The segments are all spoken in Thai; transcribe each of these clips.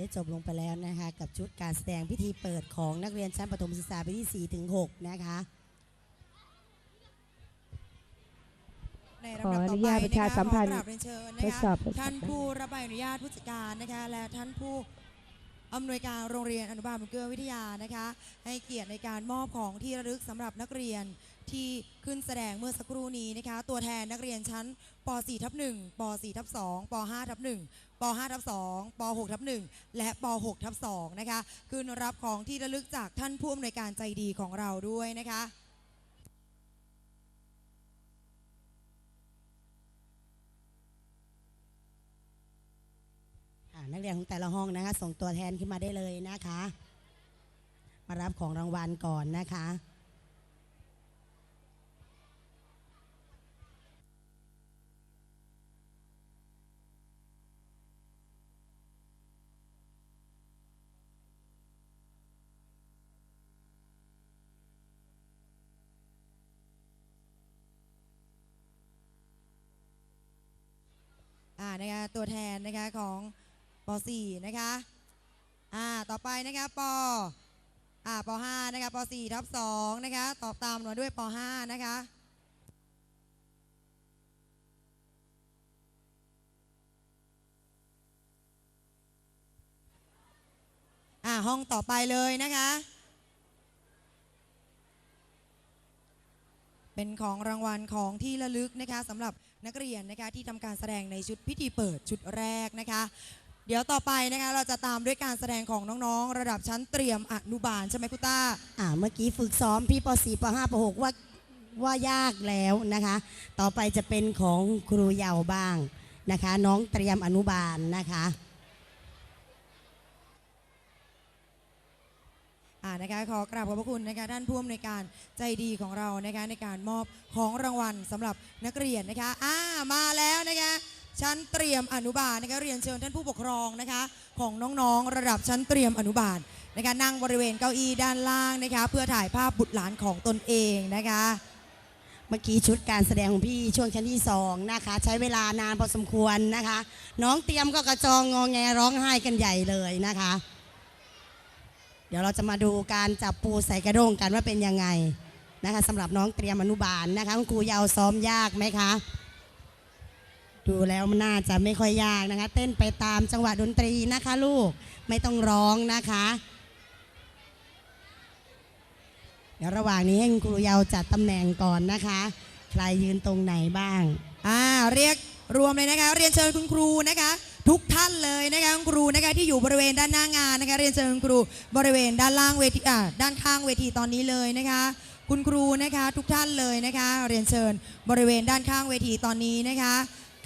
ได้จบลงไปแล้วนะคะ กับชุดการแสดงพิธีเปิดของนักเรียนชั้นประถมศึกษาปีที่4ถึง6นะคะในลำดับต่อขออนุไปญาตประชาสัมพันธ์ขอกราบเรียนเชิญนะทดคะสอบทดสอบท่านผู้รับใบอนุญาตผู้จัดการนะคะและท่านผู้อำนวยการโรงเรียนอนุบาลบุญเกลือวิทยานะคะ ให้เกียรติในการมอบของที่ระลึกสำหรับนักเรียน ที่ขึ้นแสดงเมื่อสักครู่นี้นะคะ ตัวแทนนักเรียนชั้นป .4 ทับ1ป .4 ทับ2ป .5 ทับ1ป .5 ทับ2ป .6 ทับ1และป .6 ทับ2นะคะขึ้นรับของที่ระลึกจากท่านผู้อำนวยการใจดีของเราด้วยนะคะนักเรียนของแต่ละห้องนะคะ ส่งตัวแทนขึ้นมาได้เลยนะคะ มารับของรางวัลก่อนนะคะ อ่านะคะตัวแทนนะคะของป .4 นะคะอ่าต่อไปนะคะปอ่าป .5 นะคะป .4 ทับ2นะคะตอบตามมาด้วยป .5 นะคะอ่าห้องต่อไปเลยนะคะ เป็นของรางวัลของที่ระลึกนะคะสำหรับ นักเรียนนะคะที่ทำการแสดงในชุดพิธีเปิดชุดแรกนะคะ เดี๋ยวต่อไปนะคะเราจะตามด้วยการแสดงของน้องๆ ระดับชั้นเตรียมอนุบาลใช่ไหมคุณต้าอ่าเมื่อกี้ฝึกซ้อมพี่ป .4 ป .5 ป .6 ว่าว่ายากแล้วนะคะ ต่อไปจะเป็นของครูเยาวบ้างนะคะ น้องเตรียมอนุบาลนะคะ อ่านะคะขอกราบขอบพระคุณนะคะท่านผู้อำนวยการใจดีของเรานะคะในการมอบของรางวัลสำหรับนักเรียนนะคะอ่ามาแล้วนะคะชั้นเตรียมอนุบาลนะคะเรียนเชิญท่านผู้ปกครองนะคะของน้องๆ ระดับชั้นเตรียมอนุบาลนะคะนั่งบริเวณเก้าอี้ด้านล่างนะคะเพื่อถ่ายภาพบุตรหลานของตนเองนะคะ เมื่อกี้ชุดการแสดงของพี่ช่วงชั้นที่สองนะคะ ใช้เวลานานพอสมควรนะคะ น้องเตรียมก็กระจองงอแงร้องไห้กันใหญ่เลยนะคะ เดี๋ยวเราจะมาดูการจับปูใส่กระด้งกันว่าเป็นยังไงนะคะสำหรับน้องเตรียมอนุบาลนะคะคุณครูยาวซ้อมยากไหมคะ ดูแล้วมันน่าจะไม่ค่อยยากนะคะ เต้นไปตามจังหวะดนตรีนะคะลูกไม่ต้องร้องนะคะเดี๋ยวระหว่างนี้ให้คุณครูยาวจัดตำแหน่งก่อนนะคะใครยืนตรงไหนบ้างอ่าเรียกรวมเลยนะคะ เรียนเชิญคุณครูนะคะ ทุกท่านเลยนะคะคุณครูนะคะที่อยู่บริเวณด้านหน้างานนะคะเรียนเชิญคุณครูบริเวณด้านล่างเวทีอ่าด้านข้างเวทีตอนนี้เลยนะคะ คุณครูนะคะทุกท่านเลยนะคะ เรียนเชิญบริเวณด้านข้างเวทีตอนนี้นะคะ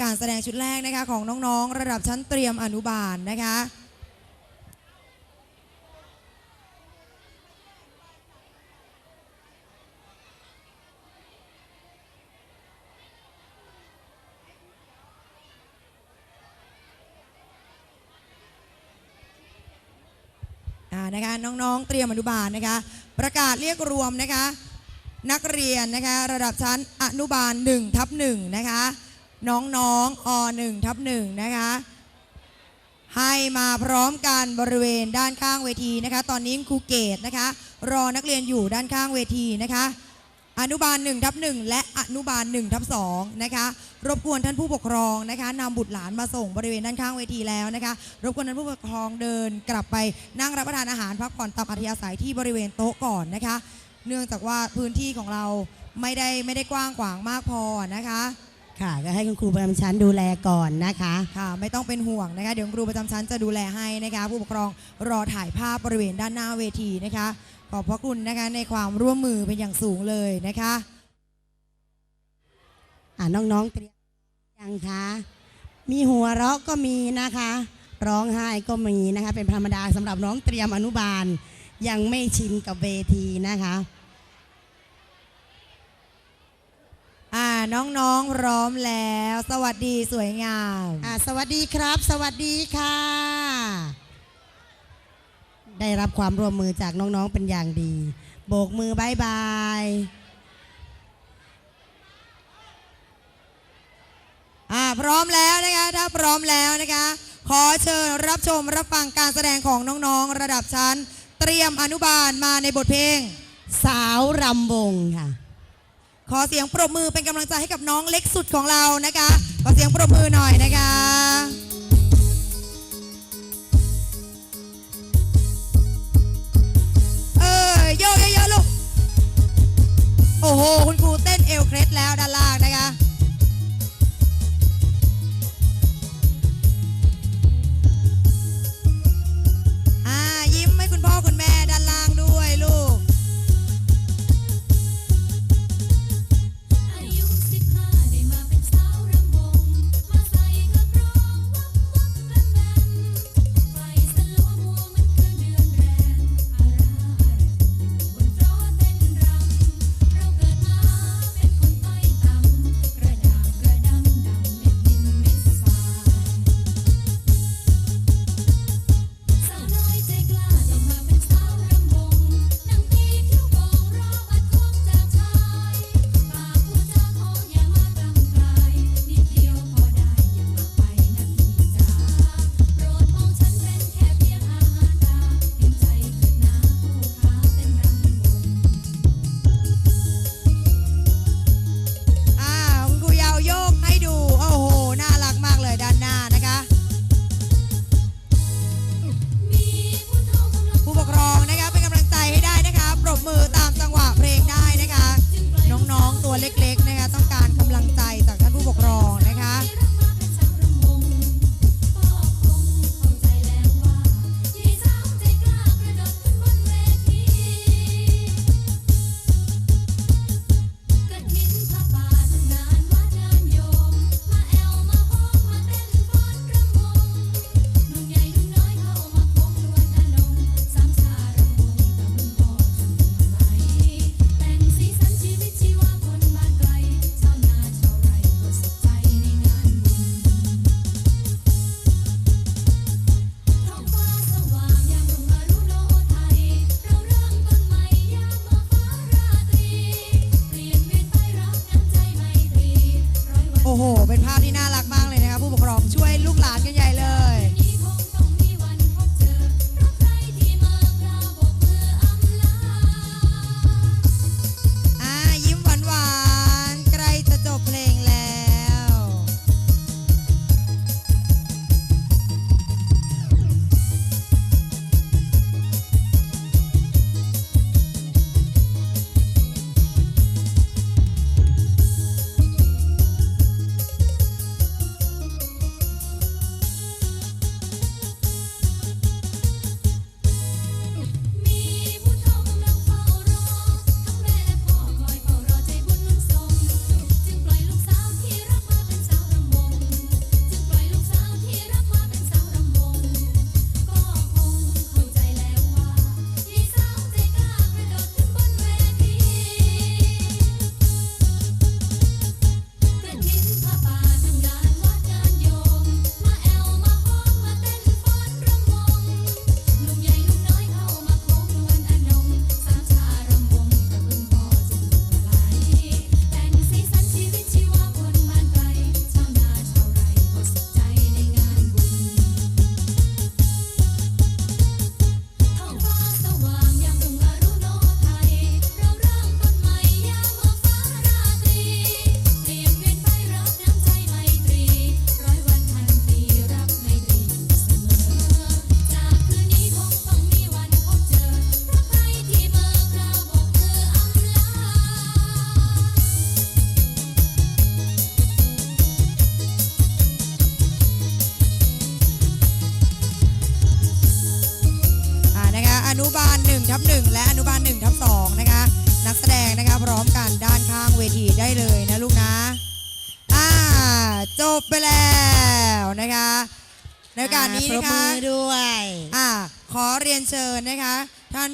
การแสดงชุดแรกนะคะของน้องๆ ระดับชั้นเตรียมอนุบาลนะคะ นะคะน้องๆ เตรียมอนุบาลนะคะ ประกาศเรียกรวมนะคะ นักเรียนนะคะระดับชั้นอนุบาล1ทับ1นะคะ น้องๆอ1ทับ1นะคะ ให้มาพร้อมกันบริเวณด้านข้างเวทีนะคะ ตอนนี้ครูเกตนะคะ รอนักเรียนอยู่ด้านข้างเวทีนะคะ อนุบาล1ทับ1และอนุบาล1ทับ2นะคะรบกวนท่านผู้ปกครองนะคะนำบุตรหลานมาส่งบริเวณด้านข้างเวทีแล้วนะคะรบกวนท่านผู้ปกครองเดินกลับไปนั่งรับประทานอาหารพักผ่อนตามอัธยาศัยที่บริเวณโต๊ะก่อนนะคะ เนื่องจากว่าพื้นที่ของเราไม่ได้ไม่ได้กว้างขวางมากพอนะคะค่ะก็ให้คุณครูประจำชั้นดูแลก่อนนะคะค่ะไม่ต้องเป็นห่วงนะคะเดี๋ยวครูประจำชั้นจะดูแลให้นะคะ ผู้ปกครองรอถ่ายภาพบริเวณด้านหน้าเวทีนะคะข อบพระคุณนะคะในความร่วมมือเป็นอย่างสูงเลยนะคะอ่าน้องๆเตรียมยังคะมีหัวเราะก็มีนะคะ ร้องไห้ก็มีนะคะ เป็นธรรมดาสำหรับน้องเตรียมอนุบาลยังไม่ชินกับเวทีนะคะอ่าน้องๆพร้อมแล้ว สวัสดีสวยงามอ่าสวัสดีครับ สวัสดีค่ะ ได้รับความร่วมมือจากน้องๆเป็นอย่างดี โบกมือบายบายอ่าพร้อมแล้วนะคะถ้าพร้อมแล้วนะคะ ขอเชิญรับชมรับฟังการแสดงของน้องๆ ระดับชั้น เตรียมอนุบาลมาในบทเพลง สาวรำวงค่ะ ขอเสียงปรบมือเป็นกำลังใจให้กับน้องเล็กสุดของเรานะคะ ขอเสียงปรบมือหน่อยนะคะ โยเยอะๆลูก โอ้โห คุณครูเต้นเอวเคล็ดแล้วนะ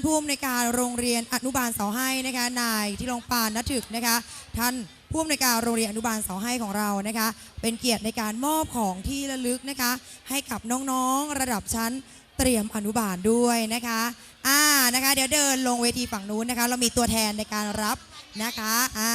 ผู้อำนวยการโรงเรียนอนุบาลเสาให้นะคะนายที่ลงปานนัถึกนะคะท่านผู้อำนวยการโรงเรียนอนุบาลเสาให้ของเรานะคะ เป็นเกียรติในการมอบของที่ระลึกนะคะ ให้กับน้องๆระดับชั้นเตรียมอนุบาลด้วยนะคะอ่านะคะ เดี๋ยวเดินลงเวทีฝั่งนู้นนะคะ เรามีตัวแทนในการรับนะคะอ่า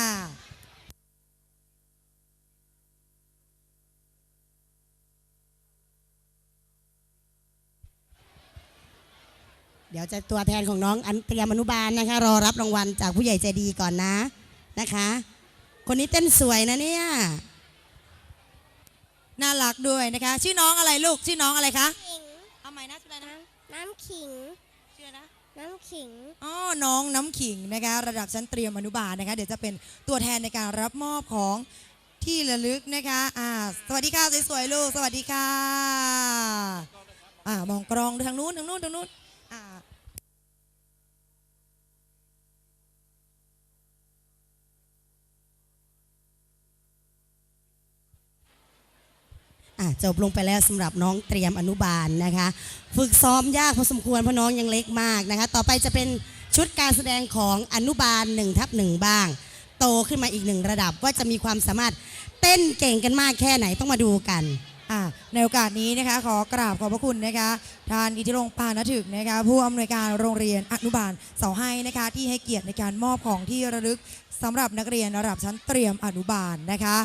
ตัวแทนของน้องอันเตรียมอนุบาลนะคะ รอรับรางวัลจากผู้ใหญ่ใจดีก่อนนะนะคะ คนนี้เต้นสวยนะเนี่ยน่ารักด้วยนะคะ ชื่อน้องอะไรลูกชื่อน้องอะไรคะขิงเอาใหม่นะชื่ออะไรนะน้ำขิงชื่ออะไรนะน้ำขิงอ๋อน้องน้ำขิงนะคะ ระดับชั้นเตรียมอนุบาลนะคะ เดี๋ยวจะเป็นตัวแทนในการรับมอบของที่ระลึกนะคะอ่าสวัสดีค่ะสวยๆลูกสวัสดีค่ะอ่ามองกรองทางนู้นทางนู้นทางนู้น อ่าอะจบลงไปแล้วสำหรับน้องเตรียมอนุบาลนะคะ ฝึกซ้อมยากพอสมควรเพราะน้องยังเล็กมากนะคะ ต่อไปจะเป็นชุดการแสดงของอนุบาล1ทับหนึ่งบ้าง โตขึ้นมาอีกหนึ่งระดับว่าจะมีความสามารถเต้นเก่งกันมากแค่ไหนต้องมาดูกันอ่าในโอกาสนี้นะคะขอกราบขอบพระคุณนะคะท่านอิทธิรงค์ปานถึกนะคะผู้อำนวยการโรงเรียนอนุบาลเสาให้นะคะที่ให้เกียรติในการมอบของที่ระลึกสำหรับนักเรียนระดับชั้นเตรียมอนุบาลนะคะ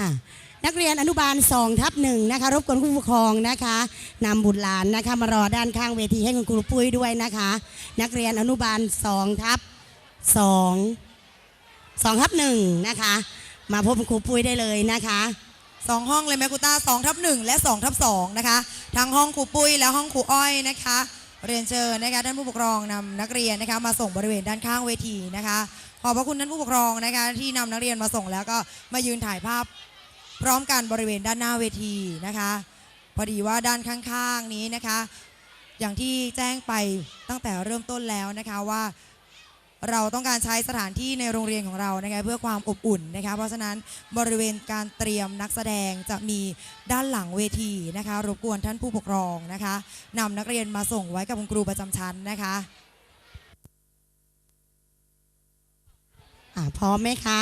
อะ นักเรียนอนุบาล2ทับหนึ่งนะคะรบกวนผู้ปกครองนะคะนำบุตรหลานนะคะมารอด้านข้างเวทีให้คุณครูปุ้ยด้วยนะคะ นักเรียนอนุบาล2ทับ2 2ทับหนึ่งนะคะ มาพบคุณครูปุ้ยได้เลยนะคะสองห้องเลยแมกุต้าสองทับหนึ่งและสองทับสองนะคะทั้งห้องครูปุ้ยและห้องครูอ้อยนะคะ เรียนเชิญนะคะท่านผู้ปกครองนำนักเรียนนะคะมาส่งบริเวณด้านข้างเวทีนะคะ ขอบพระคุณท่านผู้ปกครองนะคะที่นำนักเรียนมาส่งแล้วก็มายืนถ่ายภาพ พร้อมกันบริเวณด้านหน้าเวทีนะคะ พอดีว่าด้านข้างๆนี้นะคะ อย่างที่แจ้งไปตั้งแต่เริ่มต้นแล้วนะคะว่าเราต้องการใช้สถานที่ในโรงเรียนของเรานะคะเพื่อความอบอุ่นนะคะ เพราะฉะนั้นบริเวณการเตรียมนักแสดงจะมีด้านหลังเวทีนะคะรบกวนท่านผู้ปกครองนะคะนำนักเรียนมาส่งไว้กับคุณครูประจำชั้นนะคะอะพร้อมไหมคะ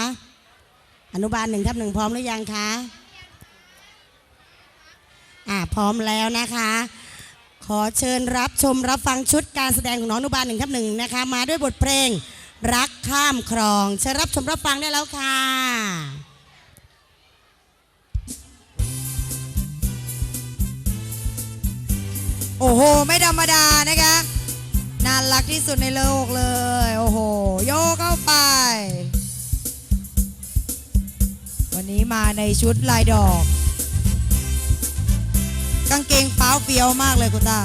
อนุบาลหนึ่งทับหนึ่งพร้อมหรือยังคะอะพร้อมแล้วนะคะ ขอเชิญรับชมรับฟังชุดการแสดงของน้องอนุบาลหนึ่งทับหนึ่งนะคะ มาด้วยบทเพลงรักข้ามครองเชิญรับชมรับฟังได้แล้วค่ะโอ้โห ไม่ธรรมดานะคะน่ารักที่สุดในโลกเลย โอ้โห โยกเข้าไป วันนี้มาในชุดลายดอก กางเกงเป้าเฟี้ยวมากเลยคุณตา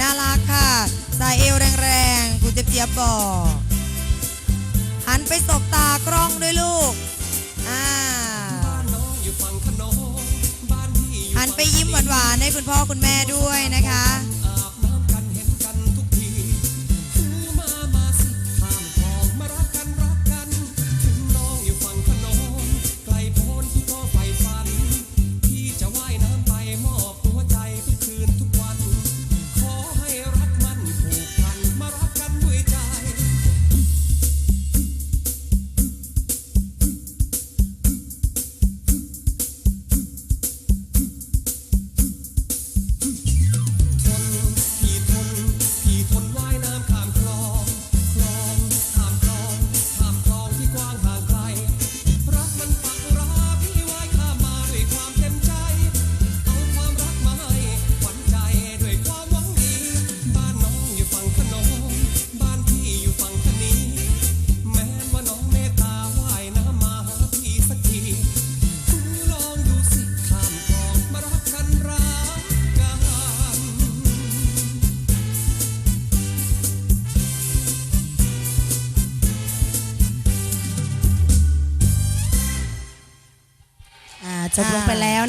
น่ารักค่ะ สายเอวแรงๆคุณเจี๊ยบบอก หันไปสบตากล้องด้วยลูก อ่า หันไปยิ้มหวานๆให้คุณพ่อคุณแม่ด้วยนะคะ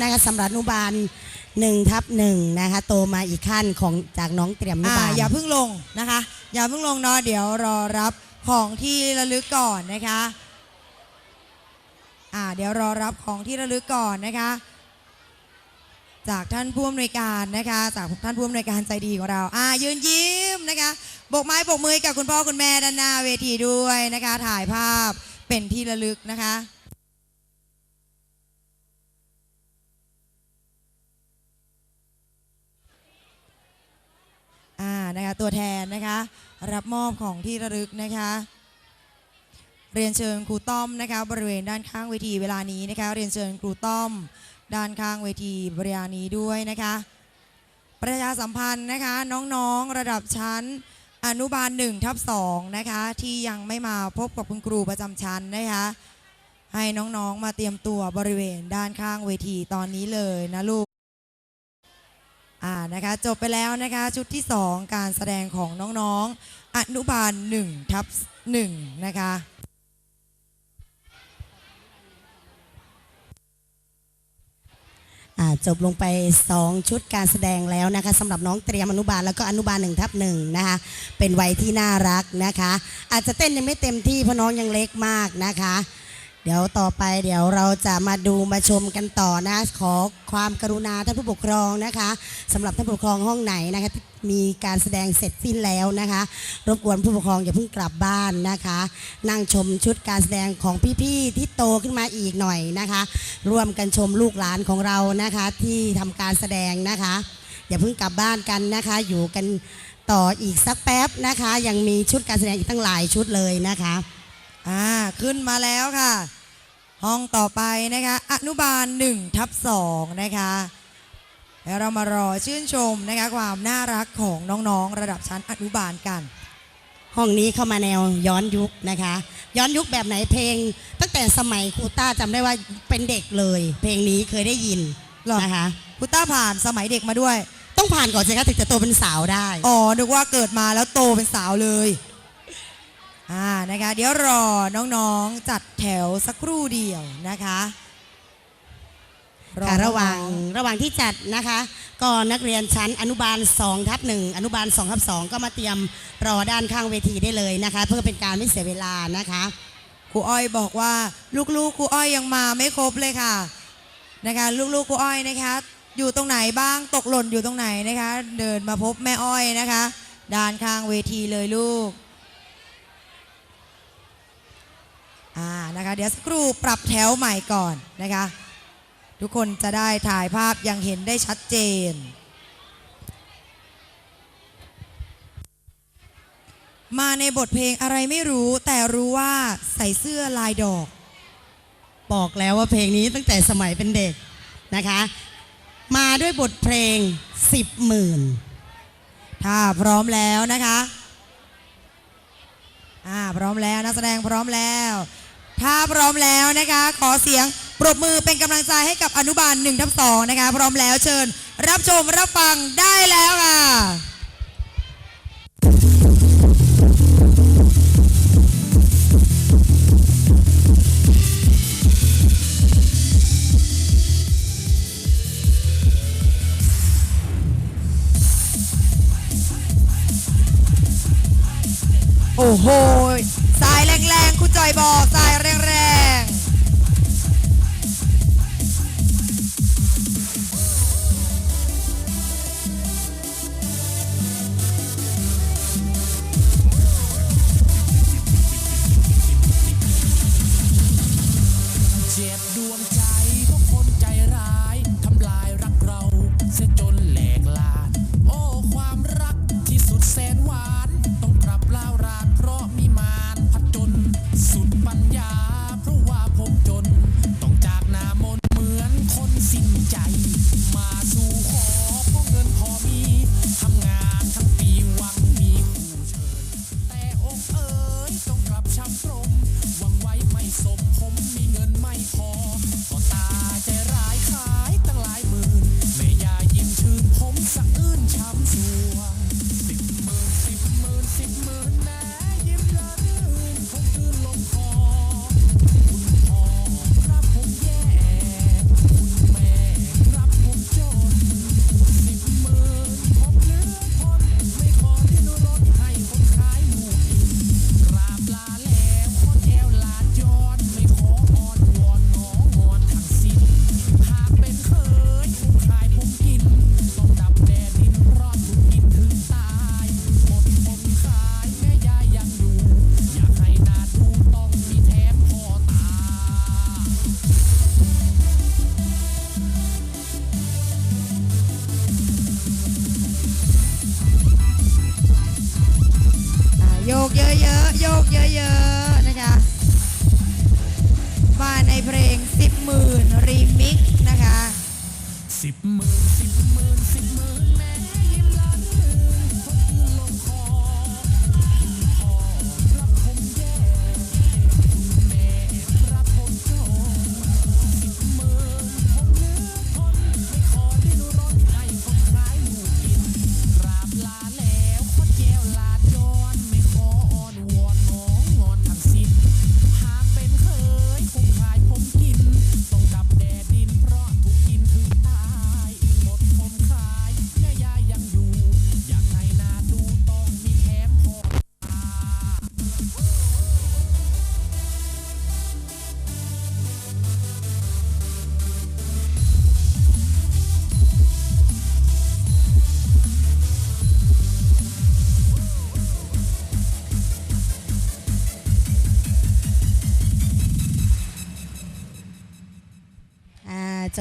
นะคะสำหรับอนุบาลหนึ่งทับหนึ่งนะคะโตมาอีกขั้นของจากน้องเตรียมอนุอ่าบาล อย่าเพิ่งลงนะคะ อย่าเพิ่งลงเนาะเดี๋ยวรอรับของที่ระลึกก่อนนะคะอ่าเดี๋ยวรอรับของที่ระลึกก่อนนะคะ จากท่านผู้อำนวยการนะคะ จากท่านผู้อำนวยการใจดีของเราอ่ายืนยิ้มนะคะโบกไม้โบกมือให้กับคุณพ่อคุณแม่ด้านหน้าเวทีด้วยนะคะ ถ่ายภาพเป็นที่ระลึกนะคะ อ่านะคะตัวแทนนะคะรับมอบของที่ระลึกนะคะเรียนเชิญครูต้อมนะคะบริเวณด้านข้างเวทีเวลานี้นะคะเรียนเชิญครูต้อม ด้านข้างเวทีบริเวณนี้ด้วยนะคะประชาสัมพันธ์นะคะน้องๆระดับชั้นอนุบาล1ทับ2นะคะที่ยังไม่มาพบกับคุณครูประจำชั้นนะคะให้น้องๆมาเตรียมตัวบริเวณด้านข้างเวทีตอนนี้เลยนะลูก อ่านะคะจบไปแล้วนะคะชุดที่ 2 การแสดงของน้องๆ อนุบาล1ทับ1นะคะจบลงไป 2 ชุดการแสดงแล้วนะคะสำหรับน้องเตรียมอนุบาลแล้วก็อนุบาลหนึ่งทับหนึ่งนะคะเป็นวัยที่น่ารักนะคะ อาจจะเต้นยังไม่เต็มที่เพราะน้องยังเล็กมากนะคะ เดี๋ยวต่อไปเดี๋ยวเราจะมาดูมาชมกันต่อนะ ขอความกรุณาท่านผู้ปกครองนะคะสำหรับท่านผู้ปกครองห้องไหนนะคะที่มีการแสดงเสร็จสิ้นแล้วนะคะ รบกวนผู้ปกครองอย่าเพิ่งกลับบ้านนะคะ นั่งชมชุดการแสดงของพี่ๆที่โตขึ้นมาอีกหน่อยนะคะ ร่วมกันชมลูกหลานของเรานะคะ ที่ทำการแสดงนะคะ อย่าเพิ่งกลับบ้านกันนะคะ อยู่กันต่ออีกสักแป๊บนะคะ ยังมีชุดการแสดงอีกตั้งหลายชุดเลยนะคะ อ่า ขึ้นมาแล้วค่ะ ห้องต่อไปนะคะ อนุบาล1ทับ2นะคะแล้วเรามารอชื่นชมนะคะความน่ารักของน้องๆ ระดับชั้นอนุบาลกัน ห้องนี้เข้ามาแนวย้อนยุคนะคะ ย้อนยุคแบบไหนเพลง ตั้งแต่สมัยครูต้าจำได้ว่าเป็นเด็กเลย เพลงนี้เคยได้ยินหรอนะคะคุณต้าผ่านสมัยเด็กมาด้วย ต้องผ่านก่อนสิคะถึงจะโตเป็นสาวได้ อ๋อนึกว่าเกิดมาแล้วโตเป็นสาวเลย อ่านะคะ เดี๋ยวรอน้องๆจัดแถวสักครู่เดียวนะคะอค่ะระหว่างน้อระหว่างที่จัดนะคะ ก็นักเรียนชั้นอนุบาล2ทับหนึ่งอนุบาล2ทับสองก็มาเตรียมรอด้านข้างเวทีได้เลยนะคะ เพื่อเป็นการไม่เสียเวลานะคะครูอ้อยบอกว่าลูกๆครูอ้อยยังมาไม่ครบเลยค่ะนะคะ ลูกๆครูอ้อยนะคะ อยู่ตรงไหนบ้างตกหล่นอยู่ตรงไหนนะคะ เดินมาพบแม่อ้อยนะคะ ด้านข้างเวทีเลยลูก อ่านะคะเดี๋ยวสักครู่ปรับแถวใหม่ก่อนนะคะ ทุกคนจะได้ถ่ายภาพยังเห็นได้ชัดเจน มาในบทเพลงอะไรไม่รู้แต่รู้ว่าใส่เสื้อลายดอก บอกแล้วว่าเพลงนี้ตั้งแต่สมัยเป็นเด็กนะคะ มาด้วยบทเพลง10หมื่นถ้าพร้อมแล้วนะคะอ่าพร้อมแล้วนักแสดงพร้อมแล้ว ถ้าพร้อมแล้วนะคะ ขอเสียงปรบมือเป็นกำลังใจให้กับอนุบาล1ทับ2นะคะ พร้อมแล้วเชิญ รับชมรับฟังได้แล้วค่ะโอ้โหสายแรงๆ คุณจอยบอกสาย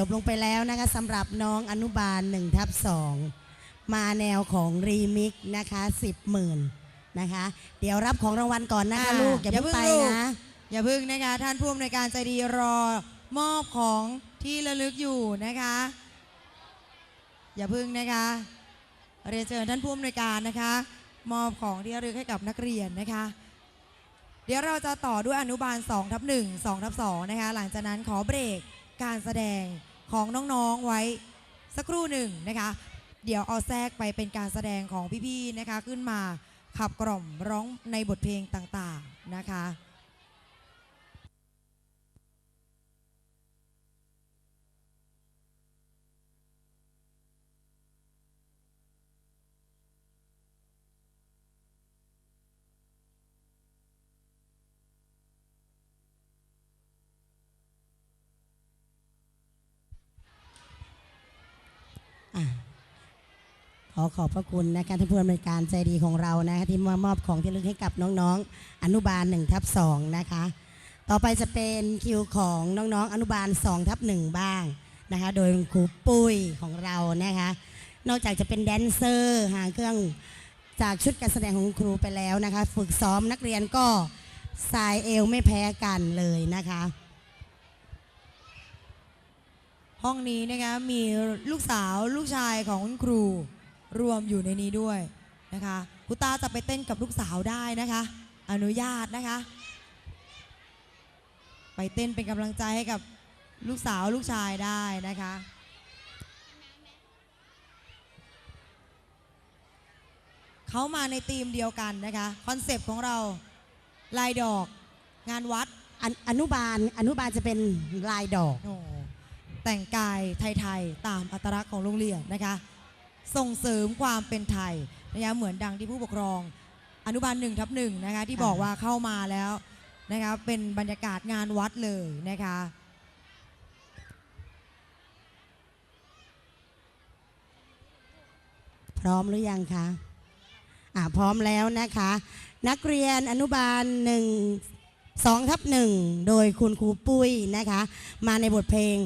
บลงไปแล้วนะคะสำหรับน้องอนุบาล1ทับ2มาแนวของรีมิกนะคะ10หมื่นนะคะ เดี๋ยวรับของรางวัลก่อนนะคะอ่าลูกอย่าอย่าเพิ่งเพิ่ไปงลูกนะ อย่าพึ่งนะคะ ท่านผู้อำนวยการใจดีรอมอบของที่ระลึกอยู่นะคะ อย่าพึ่งนะคะ เรียนเชิญท่านผู้อำนวยการนะคะ มอบของที่ระลึกให้กับนักเรียนนะคะเดี๋ยวเราจะต่อด้วยอนุบาล2ทับ1 2ทับ2นะคะ หลังจากนั้นขอเบรกการแสดง ของน้องๆไว้สักครู่หนึ่งนะคะ เดี๋ยวเอาแทรกไปเป็นการแสดงของพี่ๆนะคะ ขึ้นมาขับกล่อมร้องในบทเพลงต่างๆนะคะ ขอขอบพระคุณนะคะท่านผู้อำนวยการใจดีของเรานะคะที่มามอบของที่ระลึกให้กับน้องๆ อนุบาล1ทับ2นะคะ ต่อไปจะเป็นคิวของน้องๆ อนุบาล2ทับ1บ้างนะคะ โดยครูปุ้ยของเรานะคะ นอกจากจะเป็นแดนเซอร์หางเครื่องจากชุดการแสดงของคุณครูไปแล้วนะคะ ฝึกซ้อมนักเรียนก็สายเอวไม่แพ้กันเลยนะคะ ห้องนี้นะคะมีลูกสาวลูกชายของคุณครู รวมอยู่ในนี้ด้วยนะคะคุณตาจะไปเต้นกับลูกสาวได้นะคะ อนุญาตนะคะ ไปเต้นเป็นกำลังใจให้กับลูกสาวลูกชายได้นะคะเขามาในธีมเดียวกันนะคะคอนเซปต์ของเราลายดอกงานวัดอนอนุบาลอนุบาลจะเป็นลายดอกโอ้แต่งกายไทย ๆ ตามอัตลักษณ์ของโรงเรียนนะคะ ส่งเสริมความเป็นไทยนะคะเหมือนดังที่ผู้ปกครองอนุบาลหนึ่งทับหนึ่งนะคะที่ค่ะบอกว่าเข้ามาแล้วนะคะเป็นบรรยากาศงานวัดเลยนะคะพร้อมหรือยังคะอ่าพร้อมแล้วนะคะ นักเรียนอนุบาลหนึ่งสองทับหนึ่งโดยคุณครูปุ้ยนะคะ มาในบทเพลง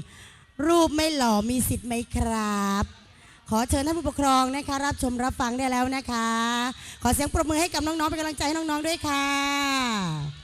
รูปไม่หล่อมีสิทธิ์ไหมครับ ขอเชิญท่านผู้ปกครองนะคะ รับชมรับฟังได้แล้วนะคะ ขอเสียงปรบมือให้กับน้องๆเป็นกำลังใจให้น้องๆด้วยค่ะ